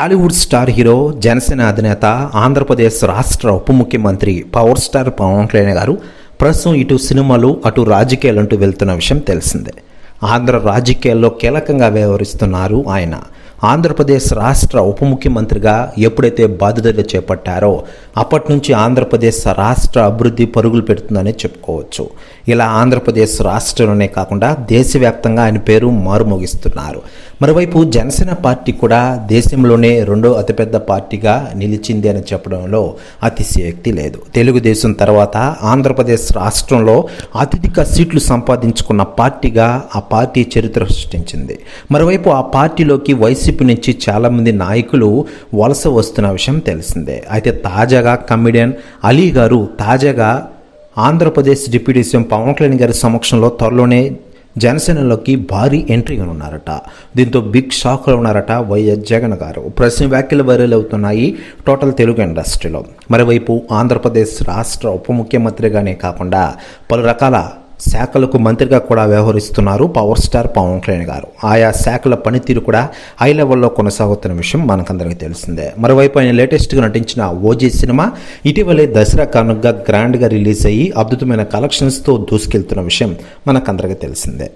Tollywood star hero Janasena అధినేత ఆంధ్రప్రదేశ్ రాష్ట్ర ఉప ముఖ్యమంత్రి పవర్ స్టార్ పవన్ కళ్యాణ్ గారు ప్రస్తుతం ఇటు సినిమాలు అటు రాజకీయాలంటూ వెళ్తున్న విషయం తెలిసిందే. ఆంధ్ర రాజకీయాల్లో కీలకంగా వ్యవహరిస్తున్నారు ఆయన. ఆంధ్రప్రదేశ్ రాష్ట్ర ఉప ముఖ్యమంత్రిగా ఎప్పుడైతే బాధ్యతలు చేపట్టారో అప్పటి నుంచి ఆంధ్రప్రదేశ్ రాష్ట్ర అభివృద్ధి పరుగులు పెడుతుందని చెప్పుకోవచ్చు. ఇలా ఆంధ్రప్రదేశ్ రాష్ట్రంలోనే కాకుండా దేశవ్యాప్తంగా ఆయన పేరు మారుమోగిస్తున్నారు. మరోవైపు జనసేన పార్టీ కూడా దేశంలోనే రెండో అతిపెద్ద పార్టీగా నిలిచింది అని చెప్పడంలో అతిశయోక్తి లేదు. తెలుగుదేశం తర్వాత ఆంధ్రప్రదేశ్ రాష్ట్రంలో అత్యధిక సీట్లు సంపాదించుకున్న పార్టీగా ఆ పార్టీ చరిత్ర సృష్టించింది. మరోవైపు ఆ పార్టీలోకి వైసీపీ నుంచి చాలామంది నాయకులు వలస వస్తున్న విషయం తెలిసిందే. అయితే తాజాగా కమిడియన్ అలీ గారు తాజాగా ఆంధ్రప్రదేశ్ డిప్యూటీ సీఎం పవన్ కళ్యాణ్ గారి సమక్షంలో త్వరలోనే జనసేనలోకి భారీ ఎంట్రీ ఉన్నారట దీంతో బిగ్ షాక్లో ఉన్నారట వైఎస్ జగన్ గారు. ప్రశ్న వ్యాఖ్యలు వైరల్ అవుతున్నాయి టోటల్ తెలుగు ఇండస్ట్రీలో. మరోవైపు ఆంధ్రప్రదేశ్ రాష్ట్ర ఉప ముఖ్యమంత్రిగానే కాకుండా పలు రకాల శాఖలకు మంత్రిగా కూడా వ్యవహరిస్తున్నారు పవర్ స్టార్ పవన్ కళ్యాణ్ గారు. ఆయా శాఖల పనితీరు కూడా హై లెవెల్లో కొనసాగుతున్న విషయం మనకందరికీ తెలిసిందే. మరోవైపు ఆయన లేటెస్ట్గా నటించిన ఓజీ సినిమా ఇటీవలే దసరా కానుకగా గ్రాండ్గా రిలీజ్ అయ్యి అద్భుతమైన కలెక్షన్స్తో దూసుకెళ్తున్న విషయం మనకందరికీ తెలిసిందే.